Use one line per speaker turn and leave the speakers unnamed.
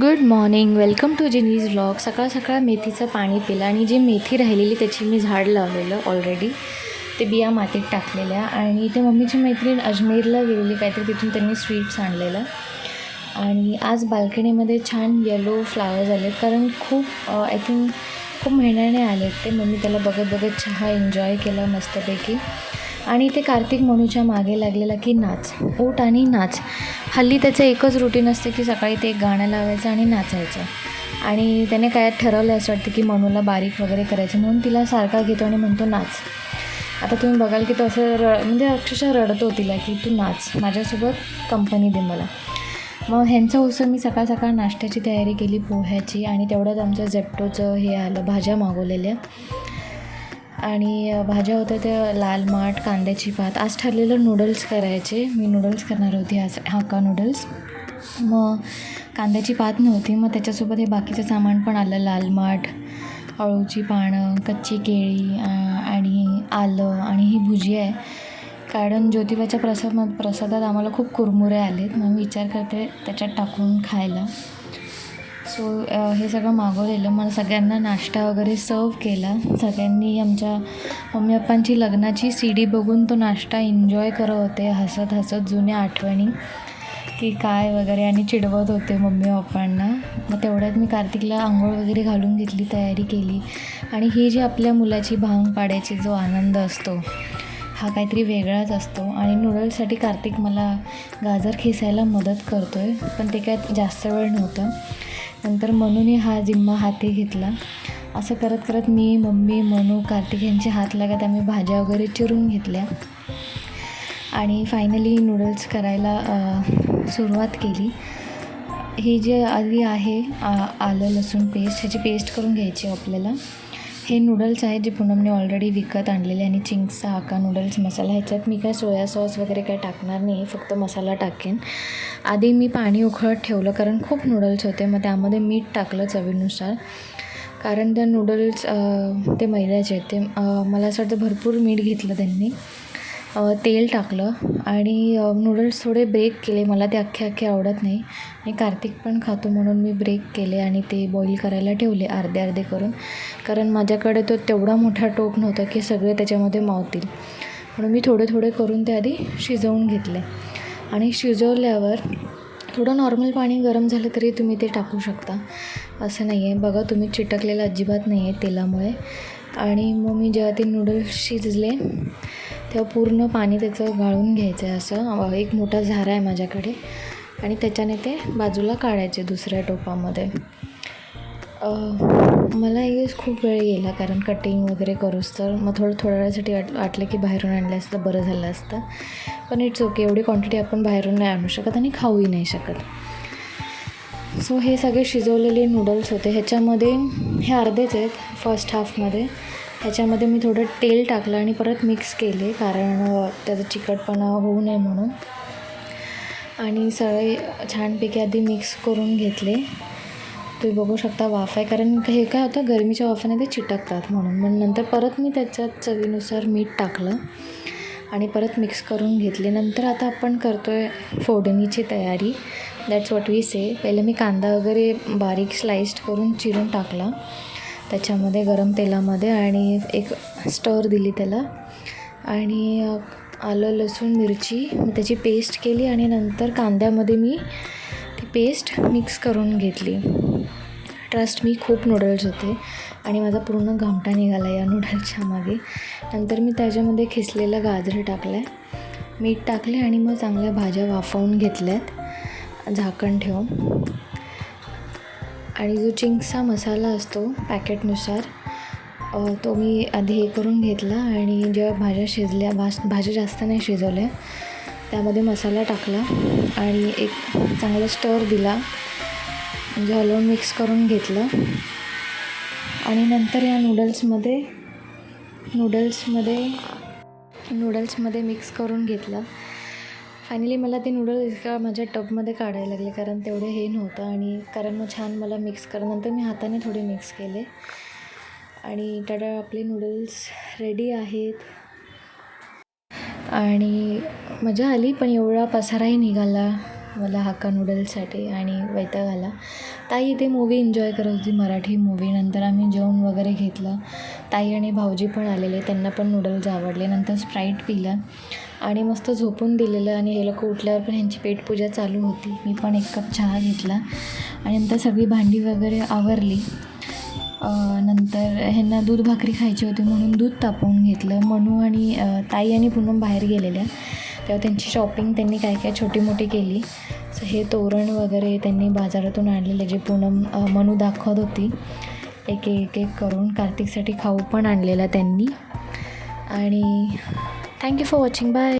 Good morning welcome to जिनीज vlog सकाळ सकाळ मेथीचं पाणी पिलं आणि जी मेथी राहिलेली त्याची मी झाड लावलेलं ऑलरेडी ते बिया मातीत टाकलेल्या आणि ते मम्मीची मैत्रीण अजमेरला गेलेली काहीतरी तिथून त्यांनी स्वीट्स आणलेलं. आणि आज बाल्कनीमध्ये छान येलो फ्लावर्स आले कारण खूप आय थिंक खूप महिन्याने आले ते. मम्मी त्याला बघत बघत चहा एन्जॉय केला मस्तपैकी. आणि ते कार्तिक मनूच्या मागे लागलेला की नाच ओट आणि नाच. हल्ली त्याचं एकच रुटीन असते की सकाळी ते एक गाणं लावायचं आणि नाचायचं. आणि त्याने काय ठरवलं असं वाटतं की मनूला बारीक वगैरे करायचं म्हणून तिला सारखा घेतो आणि म्हणतो नाच. आता तुम्ही बघाल की तसं र म्हणजे अक्षरशः रडतो तिला की तू नाच माझ्यासोबत कंपनी दे मला. मग ह्यांचं उसं मी सकाळ सकाळ नाश्त्याची तयारी केली पोह्याची आणि तेवढ्यात आमचं झेप्टोचं हे आलं भाज्या मागवलेल्या. आणि भाज्या होत्या त्या लाल माठ कांद्याची पात आज ठरलेलं नूडल्स करायचे. मी नूडल्स करणार होती आज. हाका नूडल्स मग कांद्याची पात नव्हती. मग त्याच्यासोबत हे बाकीचं सामान पण आलं. लाल माठ अळूची पानं कच्ची केळी आणि आलं आणि ही भुजी आहे. कारण ज्योतिबाच्या प्रसाद प्रसादात आम्हाला खूप कुरमुरे आलेत. मग विचार करते त्याच्यात टाकून खायला. सो हे सगळं मागवलेलं. मला सगळ्यांना नाश्ता वगैरे सर्व केला. सगळ्यांनी आमच्या मम्मी पप्पांची लग्नाची सी डी बघून तो नाश्ता एन्जॉय करत होते. हसत हसत जुन्या आठवणी की काय वगैरे आणि चिडवत होते मम्मी पप्पांना. मग तेवढ्यात मी कार्तिकला आंघोळ वगैरे घालून घेतली तयारी केली. आणि ही जी आपल्या मुलाची भांग पाड्याची जो आनंद असतो हा काहीतरी वेगळाच असतो. आणि नूडल्ससाठी कार्तिक मला गाजर खेचायला मदत करतो आहे पण ते काय जास्त वेळ नव्हतं. नंतर मनूने हा जिम्मा हाती घेतला. असं करत करत मी मम्मी मनू कार्तिक यांचे हात लागत आम्ही भाज्या वगैरे चिरून घेतल्या. आणि फायनली नूडल्स करायला सुरुवात केली. ही जे आधी आहे आ- आलं लसूण पेस्ट ह्याची पेस्ट करून घ्यायची आपल्याला. हे नूडल्स आहेत जे पूनमने ऑलरेडी विकत आणलेले आणि चिंग्सचा आका नूडल्स मसाला ह्याच्यात मी काय सोया सॉस वगैरे काय टाकणार नाही फक्त मसाला टाकेन. आधी मी पाणी उकळत ठेवलं कारण खूप नूडल्स होते मग त्यामध्ये मीठ टाकलं चवीनुसार. कारण त्या नूडल्स ते मैद्याचे आहेत ते मला असं वाटतं भरपूर मीठ घेतलं त्यांनी. तेल टाकलं आणि नूडल्स थोडे ब्रेक केले. मला ते अख्खे अख्खे आवडत नाही. आणि कार्तिक पण खातो म्हणून मी ब्रेक केले आणि ते बॉईल करायला ठेवले अर्धे अर्धे करून. कारण माझ्याकडे तो तेवढा मोठा टोप नव्हता की सगळे त्याच्यामध्ये मावतील म्हणून मी थोडे थोडे करून ते आधी शिजवून घेतले. आणि शिजवल्यावर थोडं नॉर्मल पाणी गरम झालं तरी तुम्ही ते टाकू शकता. असं नाही आहे बघा तुम्ही चिटकलेलं अजिबात नाही आहे तेलामुळे. आणि मग मी जेव्हा ते नूडल्स शिजले तेव्हा पूर्ण पाणी त्याचं गाळून घ्यायचं आहे असं. एक मोठा झारा आहे माझ्याकडे. आणि त्याच्याने ते बाजूला काढायचे दुसऱ्या टोपामध्ये. मला येस खूप वेळ गेला कारण कटिंग वगैरे करूस तर. मग थोडं थोड्या वेळासाठी वाट वाटलं की बाहेरून आणलं असतं बरं झालं असतं. पण इट्स ओके एवढी क्वांटिटी आपण बाहेरून नाही आणू शकत आणि खाऊही नाही शकत. सो हे सगळे शिजवलेले नूडल्स होते. ह्याच्यामध्ये हे अर्धेच आहेत फर्स्ट हाफमध्ये ह्याच्यामध्ये मी थोडं तेल टाकलं आणि परत मिक्स केले कारण त्याचा चिकटपणा होऊ नये म्हणून. आणि सगळे छानपैकी आधी मिक्स करून घेतले. तुम्ही बघू शकता वाफ आहे कारण हे काय होतं गरमीच्या वाफाने ते चिटकतात म्हणून. मग नंतर परत मी त्याच्यात चवीनुसार मीठ टाकलं आणि परत मिक्स करून घेतले. नंतर आता आपण करतो आहे फोडणीची तयारी. दॅट्स वॉट वी से पहिले मी कांदा वगैरे बारीक स्लाइस्ड करून चिरून टाकला. त्याच्यामध्ये गरम तेलामध्ये आणि एक स्टर दिली त्याला. आणि आलं लसूण मिरची मी त्याची पेस्ट केली आणि नंतर कांद्यामध्ये मी ती पेस्ट मिक्स करून घेतली. ट्रस्ट मी खूप नूडल्स होते. आणि माझा पूर्ण घामटा निघाला या नूडल्सच्या मागे. नंतर मी त्याच्यामध्ये खिसलेलं गाजर टाकलं आहे मीठ टाकले आणि मग चांगल्या भाज्या वाफवून घेतल्यात. झाकण ठेवून. आणि जो चिंग्सचा मसाला असतो पॅकेटनुसार तो मी आधी हे करून घेतला आणि जेव्हा भाज्या शिजल्या भाज भाज्या जास्त नाही शिजवल्या त्यामध्ये मसाला टाकला आणि एक चांगला स्टर दिला. म्हणजे हलवून मिक्स करून घेतलं. आणि नंतर या नूडल्समध्ये नूडल्समध्ये नूडल्समध्ये मिक्स करून घेतलं. फायनली मला ते नूडल्स इतका माझ्या टबमध्ये काढायला लागले कारण तेवढे हे नव्हतं आणि कारण मग छान मला मिक्स करा नंतर मी हाताने थोडे मिक्स केले. आणि टाटा आपले नूडल्स रेडी आहेत. आणि मजा आली पण एवढा पसाराही निघाला मला हाका नूडल्ससाठी आणि वैताग आला. ताई इथे मूवी एन्जॉय करत होती मराठी मूवी नंतर आम्ही जेवण वगैरे घेतलं. ताई आणि भाऊजी पण आलेले त्यांना पण नूडल्स आवडले नंतर स्प्राईट पिलं आणि मस्त झोपून दिलेलं आणि हे लोक उठल्यावर पण ह्यांची पेटपूजा चालू होती. मी पण एक कप चहा घेतला आणि नंतर सगळी भांडी वगैरे आवरली. नंतर ह्यांना दूध भाकरी खायची होती म्हणून दूध तापवून घेतलं. मनू आणि ताई आणि पूनम बाहेर गेलेल्या. तेव्हा त्यांची शॉपिंग त्यांनी काय काय छोटी मोठी केली. सो हे तोरण वगैरे त्यांनी बाजारातून आणलेले जे पूनम मनू दाखवत होती. एक एक एक करून कार्तिकसाठी खाऊ पण आणलेला त्यांनी. आणि थँक्यू फॉर वॉचिंग बाय